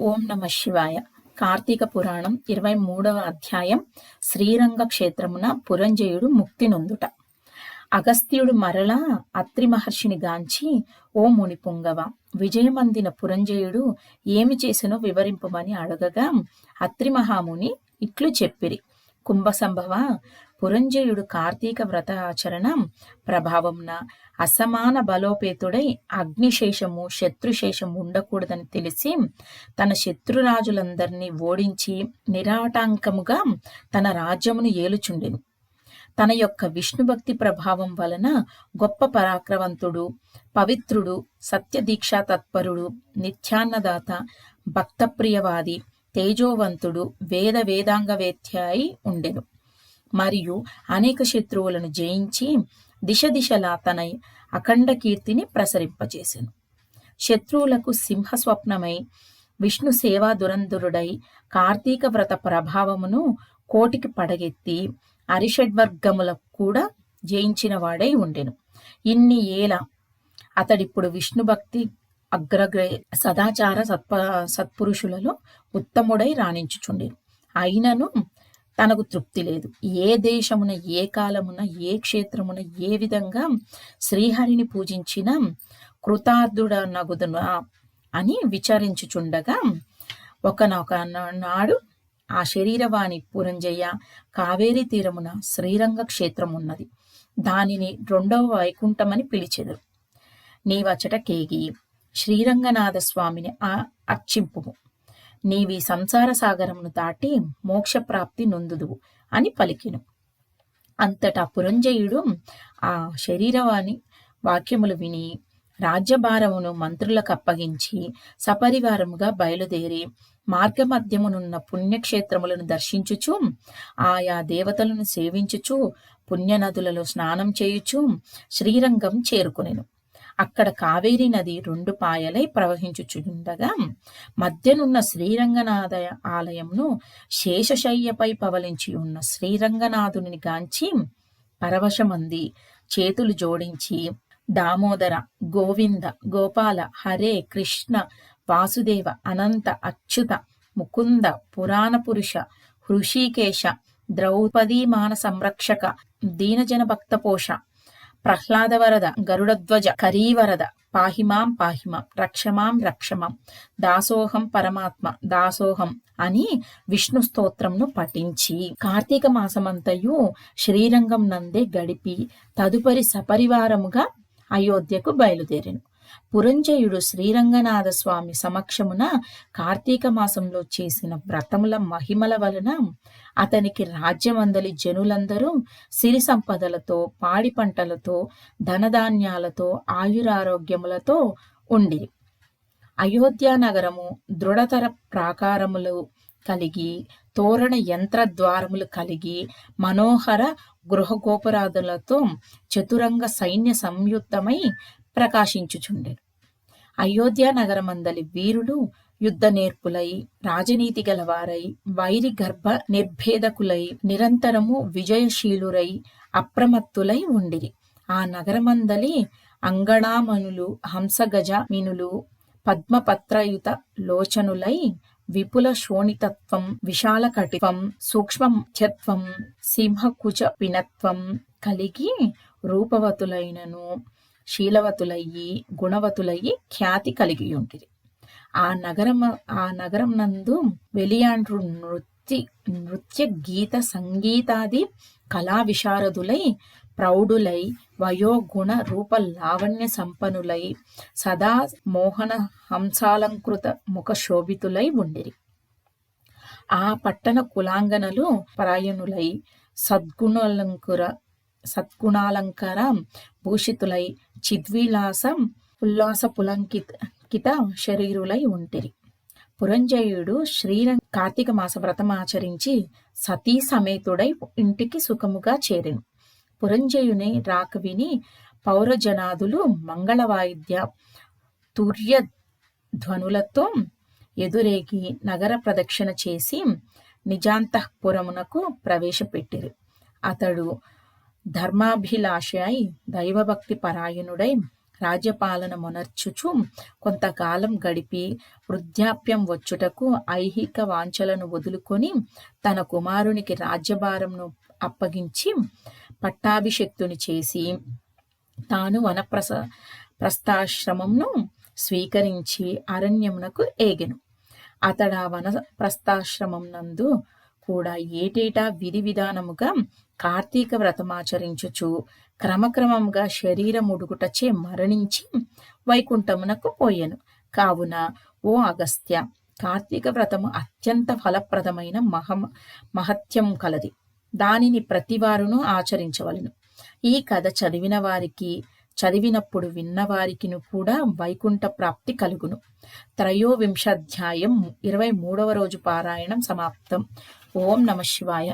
ఓం నమ శివాయ. కార్తీక పురాణం ఇరవై మూడవ అధ్యాయం శ్రీరంగ క్షేత్రమున పురంజయుడు ముక్తి నొందుట. అగస్త్యుడు మరలా అత్రి మహర్షిని గాంచి ఓ ముని పుంగవ విజయమందిన పురంజయుడు ఏమి చేసినో వివరింపమని అడగగా అత్రి మహాముని ఇట్లు చెప్పిరి. కుంభ సంభవ పురంజయుడు కార్తీక వ్రత ఆచరణ ప్రభావంన అసమాన బలోపేతుడై అగ్నిశేషము శత్రుశేషము ఉండకూడదని తెలిసి తన శత్రురాజులందరినీ ఓడించి నిరాటంకముగా తన రాజ్యమును ఏలుచుండెను. తన యొక్క విష్ణుభక్తి ప్రభావం వలన గొప్ప పరాక్రవంతుడు పవిత్రుడు సత్యదీక్షా తత్పరుడు నిత్యాన్నదాత భక్తప్రియవాది తేజోవంతుడు వేద వేదాంగవేత్య అయి ఉండెను. మరియు అనేక శత్రువులను జయించి దిశ దిశలా తన అఖండ కీర్తిని ప్రసరింపచేసెను శత్రువులకు సింహ స్వప్నమై విష్ణు సేవా దురంధురుడై కార్తీక వ్రత ప్రభావమును కోటికి పడగెత్తి అరిషడ్వర్గములకు కూడా జయించిన వాడై ఉండెను. ఇన్ని ఏల అతడిప్పుడు విష్ణు భక్తి అగ్రగ్రే సదాచార సత్ప సత్పురుషులలో ఉత్తముడై రాణించుచుండెను. అయినను తనకు తృప్తి లేదు. ఏ దేశమున ఏ కాలమున ఏ క్షేత్రమున ఏ విధంగా శ్రీహరిని పూజించిన కృతార్థుడ నగుదునా అని విచారించుచుండగా ఒకనొక నాడు ఆ శరీరవాణి పురంజయ్య కావేరీ తీరమున శ్రీరంగ క్షేత్రం ఉన్నది దానిని రెండవ వైకుంఠమని పిలిచెదరు. నీవచట కేగి శ్రీరంగనాథ స్వామిని ఆ అర్చింపుము. నీవి సంసార సాగరమును దాటి మోక్షప్రాప్తి నొందుదువు అని పలికిను. అంతటా పురంజయుడు ఆ శరీరవాణి వాక్యములు విని రాజ్యభారమును మంత్రులకు అప్పగించి సపరివారముగా బయలుదేరి మార్గమధ్యమునున్న పుణ్యక్షేత్రములను దర్శించుచు ఆయా దేవతలను సేవించుచు పుణ్యనదులలో స్నానం చేయుచు శ్రీరంగం చేరుకునేను. అక్కడ కావేరీ నది రెండు పాయలై ప్రవహించుచుండగా మధ్యనున్న శ్రీరంగనాథ ఆలయంను శేషశయ్యపై పవలించి ఉన్న శ్రీరంగనాథుని గాంచి పరవశమంది చేతులు జోడించి దామోదర గోవింద గోపాల హరే కృష్ణ వాసుదేవ అనంత అచ్యుత ముకుంద పురాణ పురుష హృషికేశ ద్రౌపదీమాన సంరక్షక దీనజన భక్తపోష ప్రహ్లాదవరద గరుడధ్వజ కరీవరద పాహిమాం పాహిమాం రక్షమాం రక్షమాం దాసోహం పరమాత్మ దాసోహం అని విష్ణు స్తోత్రంను పఠించి కార్తీక మాసమంతయు శ్రీరంగం నందే గడిపి తదుపరి సపరివారముగా అయోధ్యకు బయలుదేరిను. పురంజయుడు శ్రీరంగనాథ స్వామి సమక్షమున కార్తీక మాసంలో చేసిన వ్రతముల మహిమల వలన అతనికి రాజ్యమందలి జనులందరూ సిరి సంపదలతో పాడి పంటలతో ధనధాన్యాలతో ఆయురారోగ్యములతో ఉండి అయోధ్య నగరము దృఢతర ప్రాకారములు కలిగి తోరణ యంత్ర ద్వారములు కలిగి మనోహర గృహగోపురాదులతో చతురంగ సైన్య సంయుక్తమై ప్రకాశించుచుండెను. అయోధ్య నగరమందలి వీరులు యుద్ధ నేర్పులై రాజనీతి గలవారై వైరి గర్భ నిర్భేదకులై నిరంతరము విజయశీలురై అప్రమత్తులై ఉండిరి. ఆ నగరమందలి అంగణామనులు హంసగజ మినులు పద్మపత్రయుత లోచనులై విపుల శోణితత్వం విశాల కటిత్వం సూక్ష్మత్యత్వం సింహకుచ పినత్వం కలిగి రూపవతులైనను శీలవతులయ్యి గుణవతులయ్యి ఖ్యాతి కలిగి ఉంటుంది ఆ నగరం ఆ నగరం నందు వెలియాండ్రు నృత్య నృత్య గీత సంగీతాది కళా విశారదులై ప్రౌఢులై వయోగుణ రూప లావణ్య సంపన్నులై సదా మోహన హంసాలంకృత ముఖ శోభితులై ఉండిరి. ఆ పట్టణ కులాంగనలు పరాయణులై సద్గుణలంకుర సద్గుణాలంకార భూషితులై చిద్విలాసం ఉల్లాస పులంకిత కిత శరీరులై ఉంటిరి. పురంజయుడు శ్రీరంగ కార్తీక మాస వ్రతమాచరించి సతీ సమేతుడై ఇంటికి సుఖముగా చేరెను. పురంజయుని రాక విని పౌరజనాదులు మంగళ వాయిద్య తుర్య ధ్వనులతో ఎదురేగి నగర ప్రదక్షిణ చేసి నిజాంతఃపురమునకు ప్రవేశపెట్టిరు. అతడు ధర్మాభిలాష అయి దైవభక్తి పరాయణుడై రాజ్యపాలన మొనర్చుచు కొంతకాలం గడిపి వృద్ధాప్యం వచ్చుటకు ఐహిక వాంఛలను వదులుకొని తన కుమారునికి రాజ్యభారంను అప్పగించి పట్టాభిషక్తుని చేసి తాను వనప్రస ప్రస్థాశ్రమంను స్వీకరించి అరణ్యమునకు ఏగెను. అతడా వన ప్రస్థాశ్రమం నందు కూడా ఏటేటా విధి విధానముగా కార్తీక వ్రతమాచరించుచు క్రమక్రమంగా శరీరముడుగుటచే మరణించి వైకుంఠమునకు పోయెను. కావున ఓ అగస్త్య కార్తీక వ్రతము అత్యంత ఫలప్రదమైన మహ మహత్యం కలది. దానిని ప్రతివారును ఆచరించవలను. ఈ కథ చదివిన వారికి చదివినప్పుడు విన్నవారికిను కూడా వైకుంఠ ప్రాప్తి కలుగును. త్రయోవింశాధ్యాయం ఇరవై మూడవ రోజు పారాయణం సమాప్తం. ఓం నమ శివాయ.